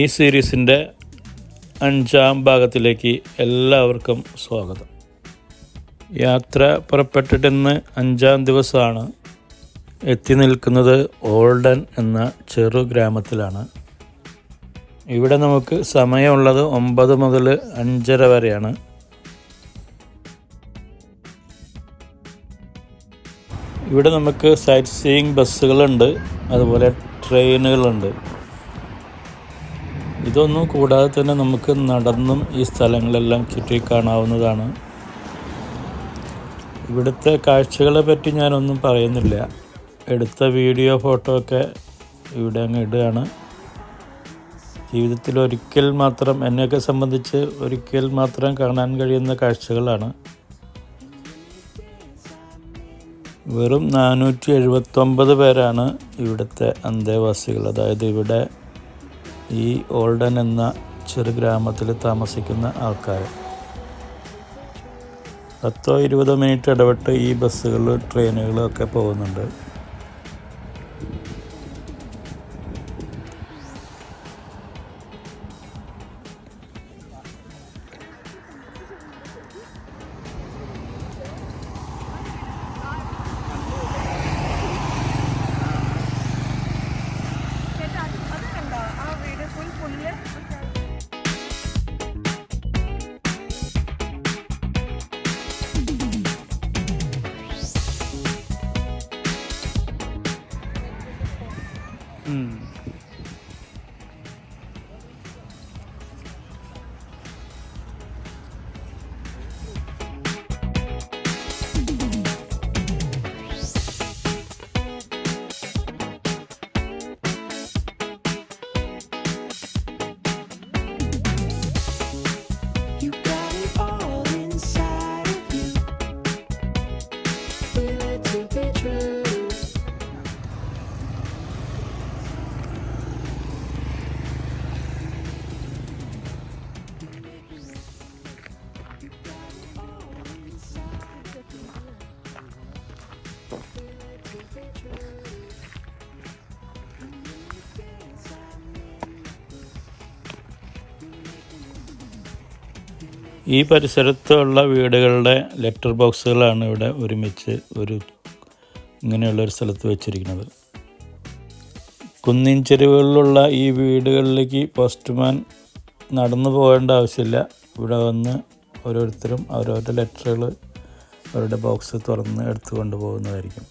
ഈ സീരീസിന്റെ അഞ്ചാം ഭാഗത്തിലേക്ക് എല്ലാവർക്കും സ്വാഗതം. യാത്ര പുറപ്പെട്ടിട്ടിന്ന് അഞ്ചാം ദിവസമാണ് എത്തി നിൽക്കുന്നത് ഓൾഡൻ എന്ന ചെറു ഗ്രാമത്തിലാണ്. ഇവിടെ നമുക്ക് സമയമുള്ളത് ഒമ്പത് മുതൽ അഞ്ചര വരെയാണ്. ഇവിടെ നമുക്ക് സൈറ്റ് സീയിങ് ബസ്സുകളുണ്ട് അതുപോലെ ട്രെയിനുകളുണ്ട്. ഇതൊന്നും കൂടാതെ തന്നെ നമുക്ക് നടന്നും ഈ സ്ഥലങ്ങളെല്ലാം ചുറ്റി കാണാവുന്നതാണ്. ഇവിടുത്തെ കാഴ്ചകളെ പറ്റി ഞാനൊന്നും പറയുന്നില്ല. എടുത്ത വീഡിയോ ഫോട്ടോ ഒക്കെ ഇവിടെ അങ്ങ് ഇടുകയാണ്. ജീവിതത്തിൽ ഒരിക്കൽ മാത്രം എന്നെയൊക്കെ സംബന്ധിച്ച് ഒരിക്കൽ മാത്രം കാണാൻ കഴിയുന്ന കാഴ്ചകളാണ്. വെറും നാനൂറ്റി എഴുപത്തൊമ്പത് പേരാണ് ഇവിടുത്തെ അന്തേവാസികൾ. അതായത് ഇവിടെ ഈ ഓൾഡൻ എന്ന ചെറു ഗ്രാമത്തിൽ താമസിക്കുന്ന ആൾക്കാർ. പത്തോ ഇരുപതോ മിനിറ്റ് ഇടപെട്ട് ഈ ബസ്സുകൾ ട്രെയിനുകളും ഒക്കെ പോകുന്നുണ്ട്. ഈ പരിസരത്തുള്ള വീടുകളുടെ ലെറ്റർ ബോക്സുകളാണ് ഇവിടെ ഒരുമിച്ച് ഒരു ഇങ്ങനെയുള്ള ഒരു സ്ഥലത്ത് വെച്ചിരിക്കുന്നത്. കുന്നിൻ ചെരുവുകളിലുള്ള ഈ വീടുകളിലേക്ക് പോസ്റ്റ്മാൻ നടന്നു പോകേണ്ട ആവശ്യമില്ല. ഇവിടെ വന്ന് ഓരോരുത്തരും അവരവരുടെ ലെറ്ററുകൾ അവരുടെ ബോക്സ് തുറന്ന് എടുത്തു കൊണ്ടുപോകുന്നതായിരിക്കും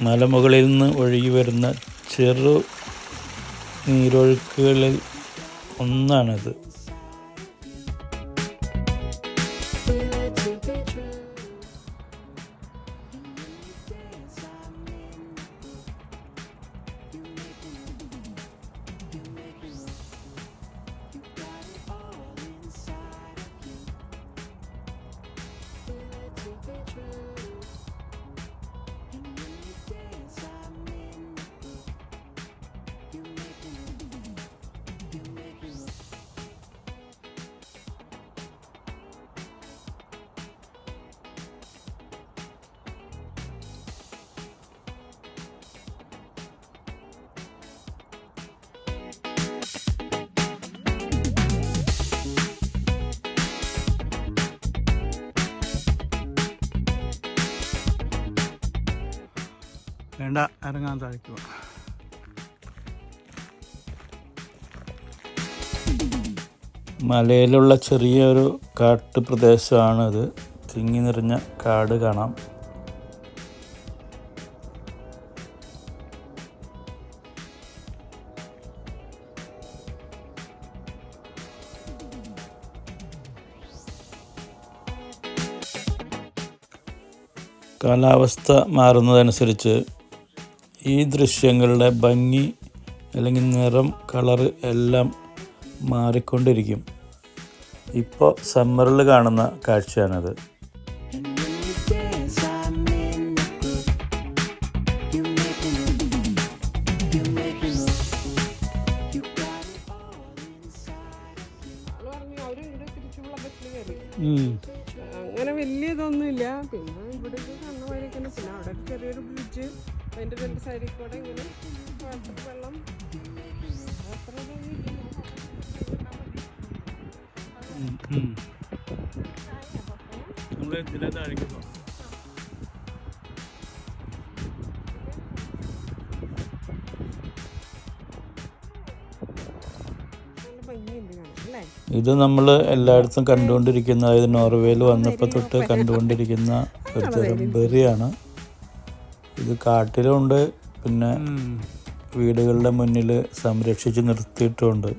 മലമുകളിൽ നിന്ന് ഒഴുകി വരുന്ന ചെറു നീരൊഴുക്കുകളിൽ ഒന്നാണിത്. വേണ്ട ഇറങ്ങാൻ സാധിക്കുക. മലയിലുള്ള ചെറിയൊരു കാട്ടു പ്രദേശമാണിത്. തിങ്ങി നിറഞ്ഞ കാട് കാണാം. കാലാവസ്ഥ മാറുന്നതനുസരിച്ച് ഈ ദൃശ്യങ്ങളുടെ ഭംഗി അല്ലെങ്കിൽ നിറം കളറ് എല്ലാം മാറിക്കൊണ്ടിരിക്കും. ഇപ്പോൾ സമ്മറിൽ കാണുന്ന കാഴ്ചയാണത്. അങ്ങനെ വലിയ ഇതൊന്നുമില്ല dance, സൈഡിൽ കൂടെ ഇങ്ങനെ വെള്ളം അല്ലേ ഇത് നമ്മൾ എല്ലായിടത്തും കണ്ടുകൊണ്ടിരിക്കുന്ന അതായത് നോർവേയിൽ വന്നപ്പോൾ തൊട്ട് കണ്ടുകൊണ്ടിരിക്കുന്ന ഒരു തരം ബെറിയാണ്. ഇത് കാട്ടിലുണ്ട്. പിന്നെ വീടുകളുടെ മുന്നിൽ സംരക്ഷിച്ച് നിർത്തിയിട്ടുമുണ്ട്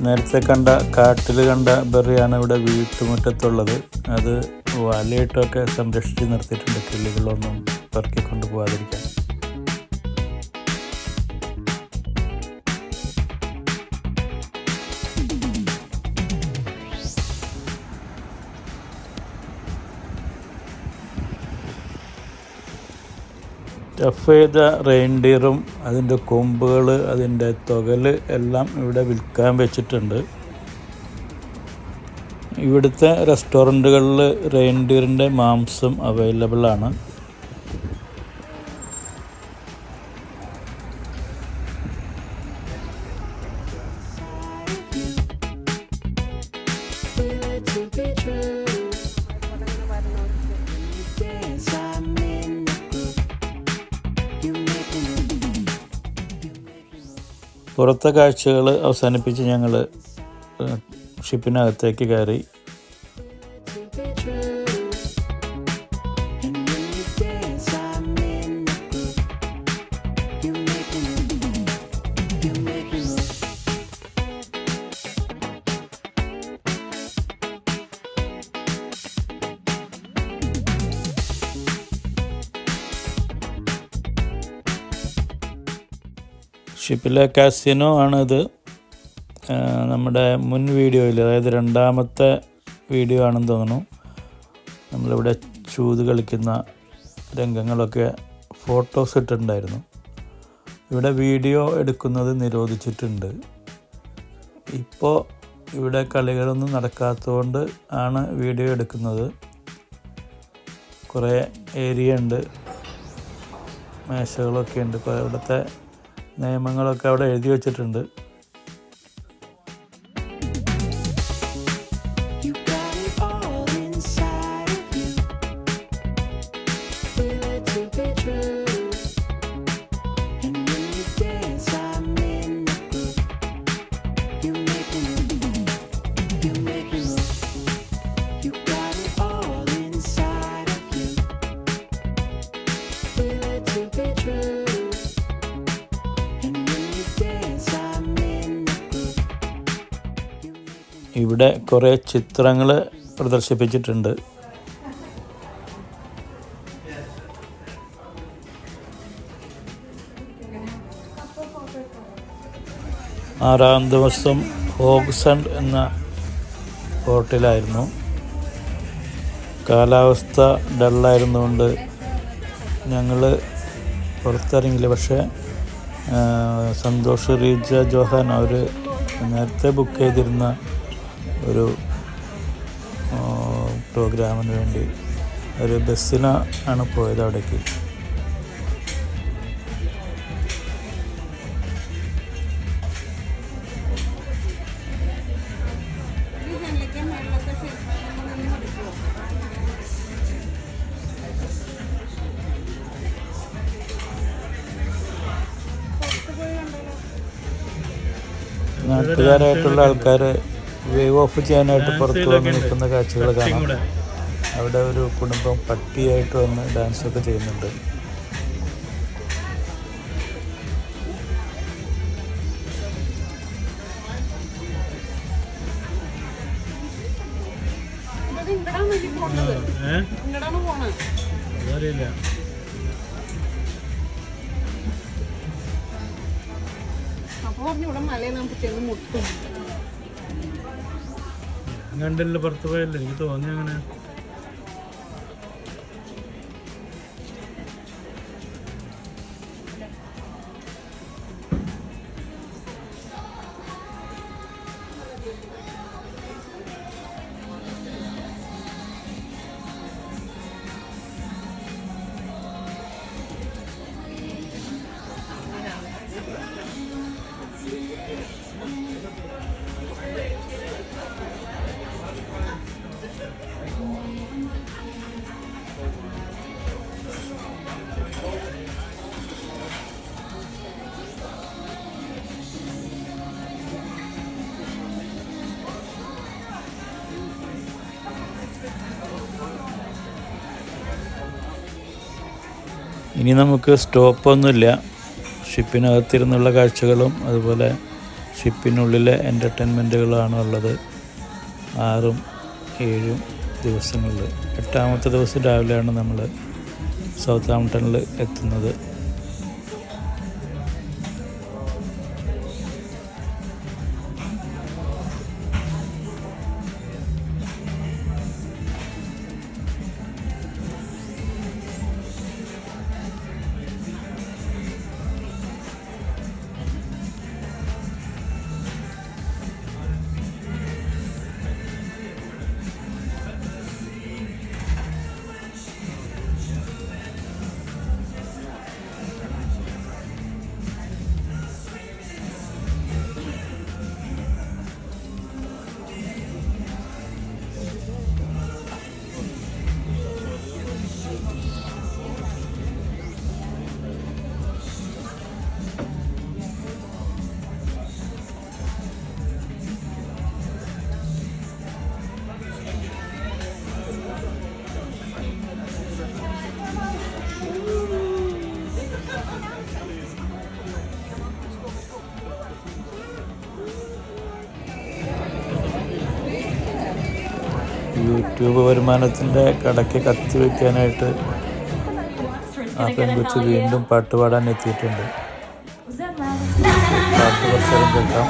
നേരത്തെ കണ്ട കാട്ടിൽ കണ്ട ബെറിയാണ് ഇവിടെ വീട്ടുമുറ്റത്തുള്ളത്. അത് വലയിട്ടൊക്കെ സംരക്ഷിച്ച് നിർത്തിയിട്ടുണ്ട്. കിളികളൊന്നും പെറുക്കിക്കൊണ്ട് പോകാതിരിക്കാൻ സ്റ്റഫ് ചെയ്ത റെയിൻഡിയറും അതിന്റെ കൊമ്പുകൾ അതിന്റെ തുകൽ എല്ലാം ഇവിടെ വിൽക്കാൻ വെച്ചിട്ടുണ്ട്. ഇവിടുത്തെ റെസ്റ്റോറന്റുകളിൽ റെയിൻഡിയറിന്റെ മാംസം അവൈലബിൾ പുറത്തെ കാഴ്ചകൾ അവസാനിപ്പിച്ച് ഞങ്ങൾ ഷിപ്പിനകത്തേക്ക് കയറി ഷിപ്പിലെ കാസിനോ ആണിത്. നമ്മുടെ മുൻ വീഡിയോയിൽ അതായത് രണ്ടാമത്തെ വീഡിയോ ആണെന്ന് തോന്നുന്നു. നമ്മളിവിടെ ചൂത് കളിക്കുന്ന രംഗങ്ങളൊക്കെ ഫോട്ടോസ് ഇട്ടിട്ടുണ്ടായിരുന്നു. ഇവിടെ വീഡിയോ എടുക്കുന്നത് നിരോധിച്ചിട്ടുണ്ട്. ഇപ്പോൾ ഇവിടെ കളികളൊന്നും നടക്കാത്തതുകൊണ്ട് ആണ് വീഡിയോ എടുക്കുന്നത്. കുറേ ഏരിയ ഉണ്ട്. മേശകളൊക്കെ ഉണ്ട്. ഇവിടുത്തെ നിയമങ്ങളൊക്കെ അവിടെ എഴുതി വച്ചിട്ടുണ്ട്. ഇവിടെ കുറേ ചിത്രങ്ങൾ പ്രദർശിപ്പിച്ചിട്ടുണ്ട്. ആറാം ദിവസം ഹോഗ്സണ്ട് എന്ന ഹോട്ടലായിരുന്നു. കാലാവസ്ഥ ഡള്ളായിരുന്നുകൊണ്ട് ഞങ്ങൾ പുറത്തിറങ്ങിയില്ല. പക്ഷേ സന്തോഷ് റീജ ജോഹാൻ അവർ നേരത്തെ ബുക്ക് ചെയ്തിരുന്ന ഒരു പ്രോഗ്രാമിന് വേണ്ടി ഒരു ബസ്സിന് ആണ് പോയത് അവിടേക്ക്. നാട്ടുകാരായിട്ടുള്ള ആൾക്കാർ വേവ് ഓഫ് ചെയ്യാനായിട്ട് പുറത്ത് വന്ന് നിൽക്കുന്ന കാഴ്ചകൾ കാണാം. അവിടെ ഒരു കുടുംബം പട്ടിയായിട്ട് വന്ന് ഡാൻസ് ഒക്കെ ചെയ്യുന്നുണ്ട്. അപ്പൊ പറഞ്ഞു ഇവിടെ മലയിൽ നമുക്ക് ചെന്ന് മുട്ടും. കണ്ടല്ലോ പുറത്ത് പോയല്ലേ? എനിക്ക് തോന്നി അങ്ങനെ ഇനി നമുക്ക് സ്റ്റോപ്പൊന്നുമില്ല. ഷിപ്പിനകത്തിരുന്നുള്ള കാഴ്ചകളും അതുപോലെ ഷിപ്പിനുള്ളിലെ എന്റർടൈൻമെന്റുകളാണ് ഉള്ളത് ആറും ഏഴും ദിവസങ്ങളിൽ. എട്ടാമത്തെ ദിവസം രാവിലെയാണ് നമ്മൾ സൗത്ത് ആംപ്ടണിൽ എത്തുന്നത്. യൂട്യൂബ് വരുമാനത്തിന്റെ കടയ്ക്ക് കത്തി വയ്ക്കാനായിട്ട് ആ പെൺകുച്ച് വീണ്ടും പാട്ട് പാടാൻ എത്തിയിട്ടുണ്ട്. പാട്ട് കുറച്ചേരം കേൾക്കാം.